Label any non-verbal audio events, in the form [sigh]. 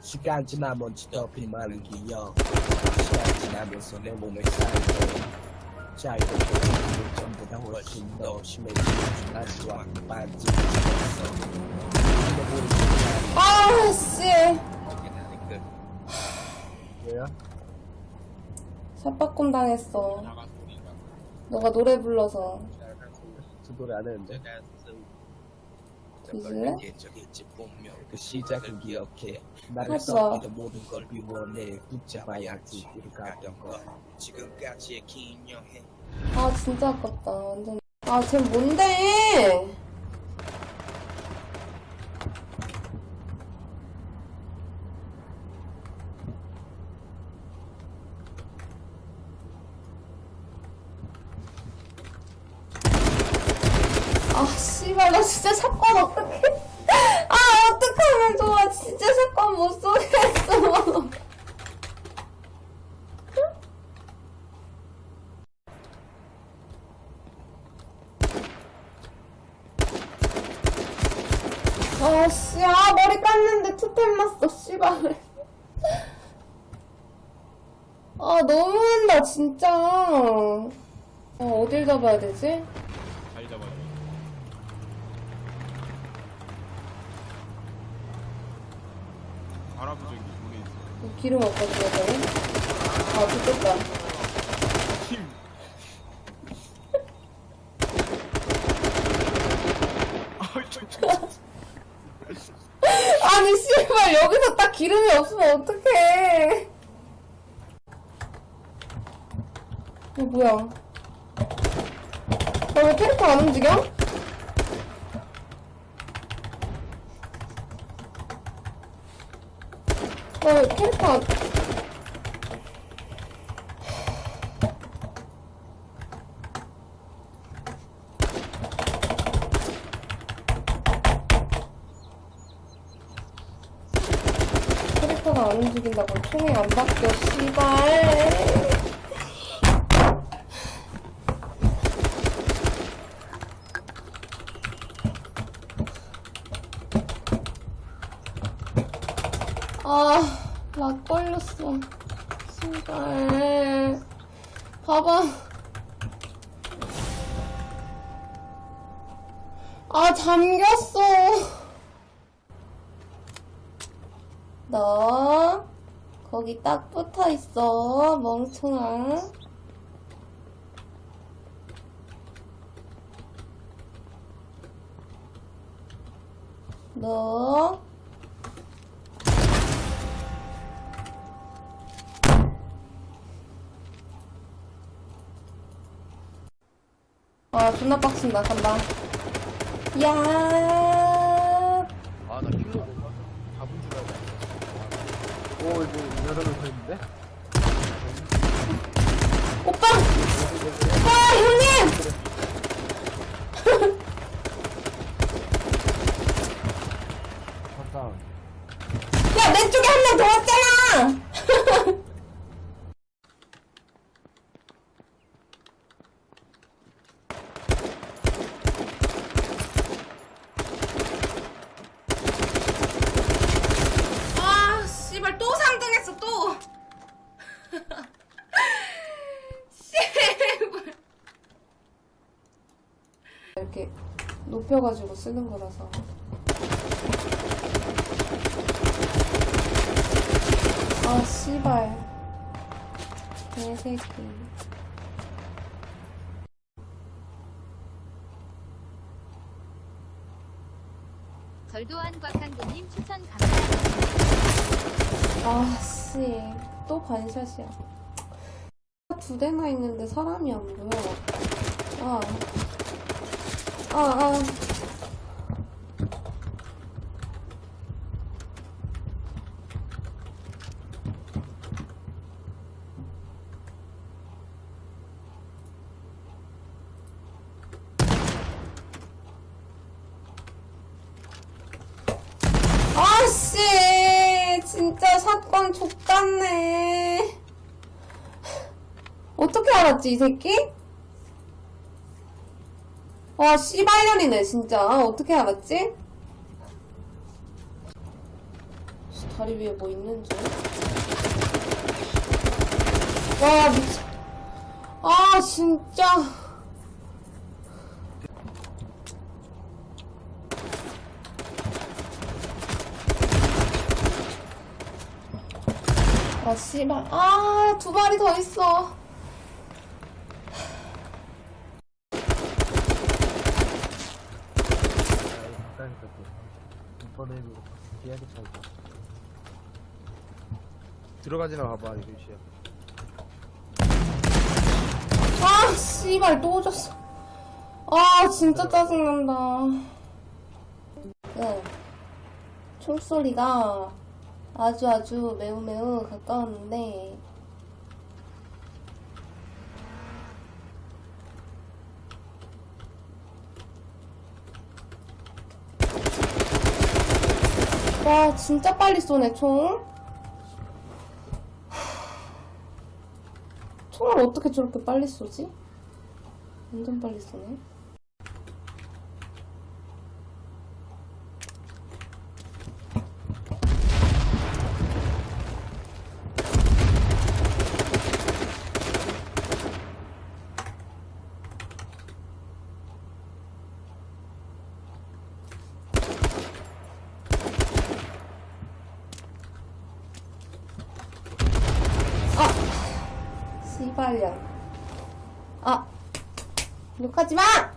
시간 지나면 지덮인 많은 기억 시간 지나면서 내 몸에 쌓이고 자유도 고통도 전보다 훨씬 더 심해지는 반지를 지냈어 잊어버린 시간 아, 씨. 끝 왜요? 삿바꿈 당했어. 너가 노래 불러서. 저 노래 안 했는데 예적이지 분명 그 시작을 기억해 나를. 썩이던 모든 걸 비워내 붙잡아야지 우리 갔던 거 지금까지의 긴 여행 아, 진짜 아깝다. 완전. 아, 쟤 뭔데? 아, 씨발, 나 진짜 사건 어떡해. 아, 어떡하면 좋아. 진짜 사건 못 쏘겠어. 아, 씨, 아, 머리 깠는데 투템 났어, 씨발. 아, 너무한다, 진짜. 어, 어딜 잡아야 되지? 잘 잡아야 돼. 돈에 있어. 기름 없거든요, 저는. 아, 좋겠다. 힘. 아이, 저, 저, [laughs] 아니, 씨발, 여기서 딱 기름이 없으면 어떡해. 어, 뭐야. 나 왜 캐릭터 안 움직여? 캐릭터 안... 캐릭터가 안 움직인다고 총이 안 바뀌어, 씨발. 아, 락 걸렸어. 씨발. 봐봐. 아, 잠겼어. 너, 거기 딱 붙어 있어, 멍청아. 너, 아, 존나 빡친다, 간다. 야, 아나 킬로 잡은 줄 알고 오 이거 여러 명 있는데? 오빠! 오빠, 형님! 야, 내 쪽에 한 명 더 왔잖아! 아, 씨발, 또 3등했어, 또! 씨발. 이렇게 높여가지고 쓰는 거라서. 아, 씨발. 개새끼. 절도한 곽한도님 추천 감사합니다. 아, 씨. 또 반샷이야. 두 대나 있는데 사람이 안 보여. 아. 아, 아. 아씨 진짜 사건 족같네 어떻게 알았지 이 새끼? 와, 씨발년이네, 진짜. 아, 어떻게 알았지? 다리 위에 뭐 있는지. 와, 미치. 아, 진짜. 아, 씨발. 아, 두 발이 더 있어. 이번에도 비하게 차이다 들어가지나 봐봐 이거 시야 아, 씨발, 또 오졌어. 아, 진짜 짜증난다. 네. 총소리가 아주 아주 매우 매우 가까웠는데, 와, 진짜 빨리 쏘네, 총. 총을 어떻게 저렇게 빨리 쏘지? 완전 빨리 쏘네. 아! 씨발년. 아! 욕하지 마!